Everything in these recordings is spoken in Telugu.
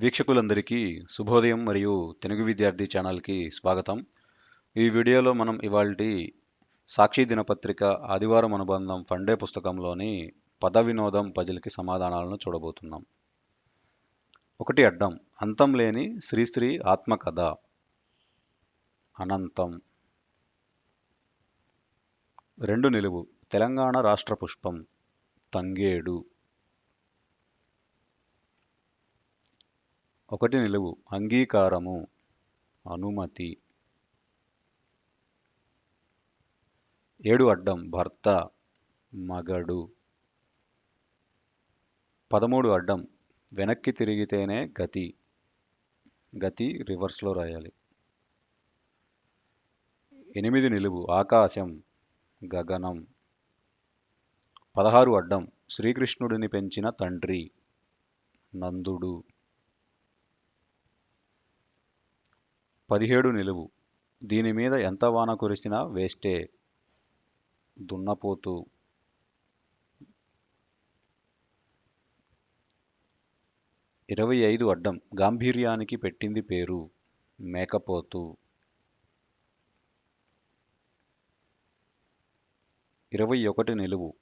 వీక్షకులందరికీ శుభోదయం మరియు తెలుగు విద్యార్థి ఛానల్కి స్వాగతం. ఈ వీడియోలో మనం ఇవాల్టి సాక్షి దినపత్రిక ఆదివారం అనుబంధం ఫండే పుస్తకంలోని పద వినోదం పజిల్కి సమాధానాలను చూడబోతున్నాం. ఒకటి అడ్డం అంతం లేని శ్రీశ్రీ ఆత్మకథ. అనంతం. రెండు నిలువు తెలంగాణ రాష్ట్ర పుష్పం తంగేడు. ఒకటి నిలువు. అంగీకారము అనుమతి. ఏడు అడ్డం భర్త మగడు. పదమూడు అడ్డం వెనక్కి తిరిగితేనే గతి. గతి రివర్స్లో రాయాలి. ఎనిమిది నిలువు ఆకాశం గగనం. పదహారు అడ్డం శ్రీకృష్ణుడిని పెంచిన తండ్రి నందుడు. పదిహేడు నిలువు. దీని మీద ఎంత వాన కురిసినా వేస్టే. దున్నపోతు. ఇరవై ఐదు అడ్డం. గాంభీర్యానికి పెట్టింది పేరు. మేకపోతు. ఇరవై ఒకటి నిలువు.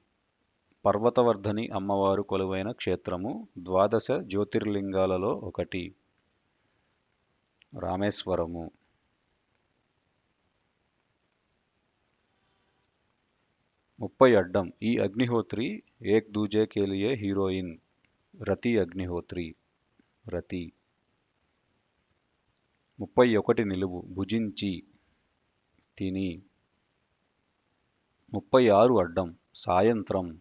పర్వతవర్ధని అమ్మవారు కొలువైన క్షేత్రము ద్వాదశ జ్యోతిర్లింగాలలో ఒకటి. రామేశ్వరము. ముప్పై అడ్డం. ఈ అగ్నిహోత్రి ఏక్ దూజే కేలియే హీరోయిన్. రతి అగ్నిహోత్రి. రతి. ముప్పై ఒకటి నిలువు. భుజించి తిని. ముప్పై ఆరు అడ్డం. సాయంత్రం.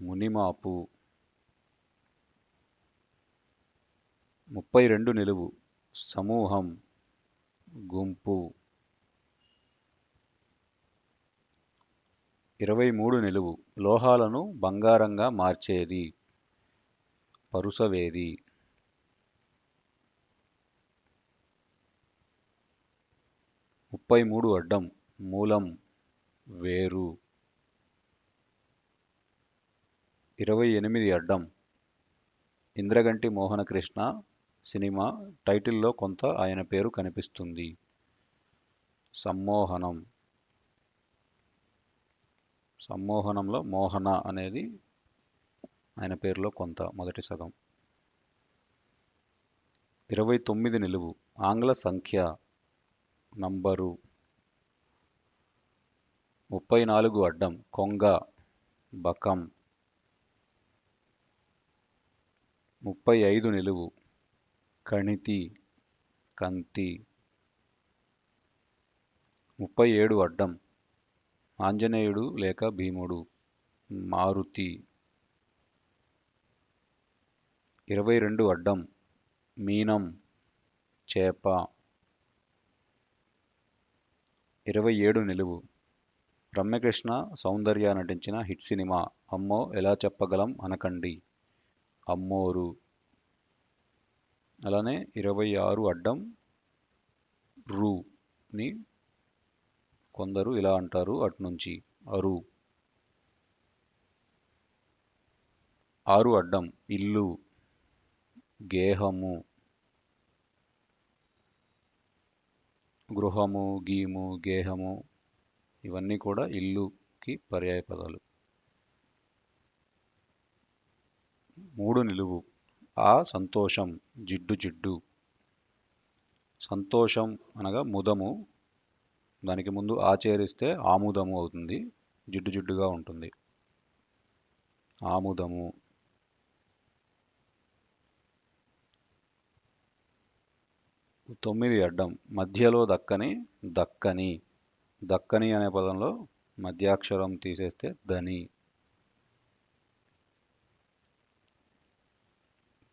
మునిమాపు. ముప్పై రెండు నిలువు. సమూహం గుంపు. ఇరవై మూడు నిలువు. లోహాలను బంగారంగా మార్చేది. పరుసవేది. ముప్పై మూడు అడ్డం. మూలం వేరు. ఇరవై ఎనిమిది అడ్డం. ఇంద్రగంటి మోహనకృష్ణ సినిమా టైటిల్లో కొంత ఆయన పేరు కనిపిస్తుంది. సమ్మోహనం. సమ్మోహనంలో మోహన అనేది ఆయన పేరులో కొంత మొదటి సగం. ఇరవై తొమ్మిది నిలువు. ఆంగ్ల సంఖ్య నంబరు ముప్పై నాలుగు అడ్డం. కొంగ బకం. ముప్పై ఐదు నిలువు. కణితి కంతి. ముప్పై ఏడు అడ్డం. ఆంజనేయుడు లేక భీముడు. మారుతి. ఇరవై రెండు అడ్డం. మీనం చేప. ఇరవై ఏడు నిలువు. రమ్యకృష్ణ సౌందర్య నటించిన హిట్ సినిమా అమ్మో ఎలా చెప్పగలం అనకండి. అమ్మోరు. అలానే ఇరవై ఆరు అడ్డం రూని కొందరు ఇలా అంటారు అటునుంచి. అరు. ఆరు అడ్డం ఇల్లు గేహము గృహము గీము గేహము ఇవన్నీ కూడా ఇల్లుకి పర్యాయ పదాలు. మూడు నిలువు. ఆ సంతోషం జిడ్డు జిడ్డు. సంతోషం అనగా ముదము. దానికి ముందు ఆచరిస్తే ఆముదము అవుతుంది జిడ్డు జిడ్డుగా ఉంటుంది. ఆముదము. తొమ్మిది అడ్డం. మధ్యలో దక్కని దక్కని. దక్కని అనే పదంలో మధ్యాక్షరం తీసేస్తే దని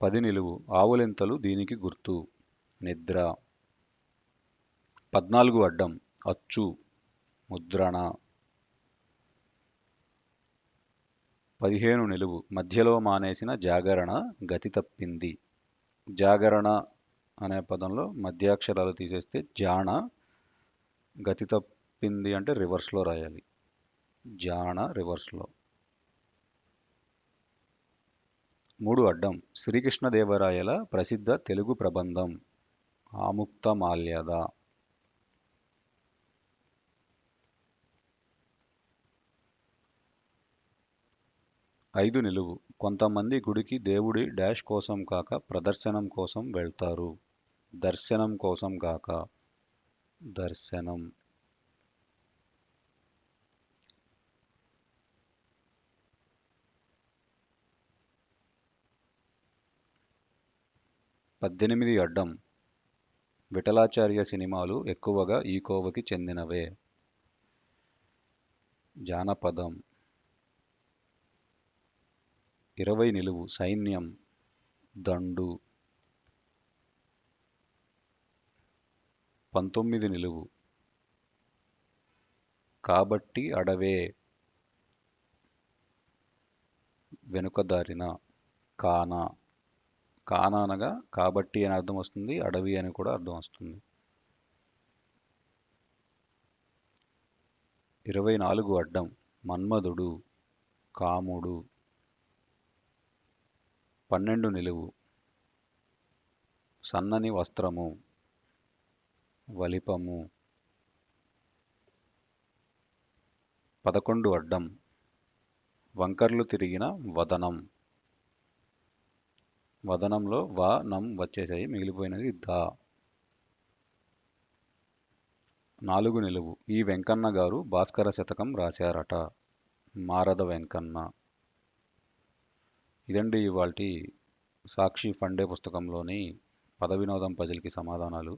పది నిలువు ఆవులెంతలు దీనికి గుర్తు? నిద్ర. పద్నాలుగు అడ్డం అచ్చు ముద్రణ. పదిహేను నిలువు మధ్యలో మానేసిన జాగరణ గతి తప్పింది. జాగరణ అనే పదంలో మధ్యాక్షరాలు తీసేస్తే జాణ గతి తప్పింది అంటే రివర్స్లో రాయాలి. జాణ రివర్స్లో. మూడు అడ్డం. శ్రీకృష్ణదేవరాయల ప్రసిద్ధ తెలుగు ప్రబంధం. ఆముక్తమాల్యద. ఐదు నిలువు. కొంతమంది గుడికి దేవుడి డాష్ కోసం కాక ప్రదర్శనం కోసం వెళ్తారు. దర్శనం కోసం కాక. దర్శనం. పద్దెనిమిది అడ్డం. విఠలాచార్య సినిమాలు ఎక్కువగా ఈ కోవకి చెందినవే. జానపదం. ఇరవై నిలువు. సైన్యం. దండు. పంతొమ్మిది నిలువు. కాబట్టి అడవే. వెనుకదారిన. కానా. కానానగా కాబట్టి అని అర్థం వస్తుంది అడవి అని కూడా అర్థం వస్తుంది. ఇరవై నాలుగు అడ్డం మన్మధుడు కాముడు. పన్నెండు నిలువు సన్నని వస్త్రము వలిపము. పదకొండు అడ్డం వంకర్లు తిరిగిన వదనం. వదనంలో వా నం వచ్చేసాయి. మిగిలిపోయినది దా. నాలుగు నిలువు. ఈ వెంకన్న గారు భాస్కర శతకం రాశారట. మారద వెంకన్న. ఇదండి ఇవాళ సాక్షి ఫండే పుస్తకంలోని పద వినోదం పజిల్కి సమాధానాలు.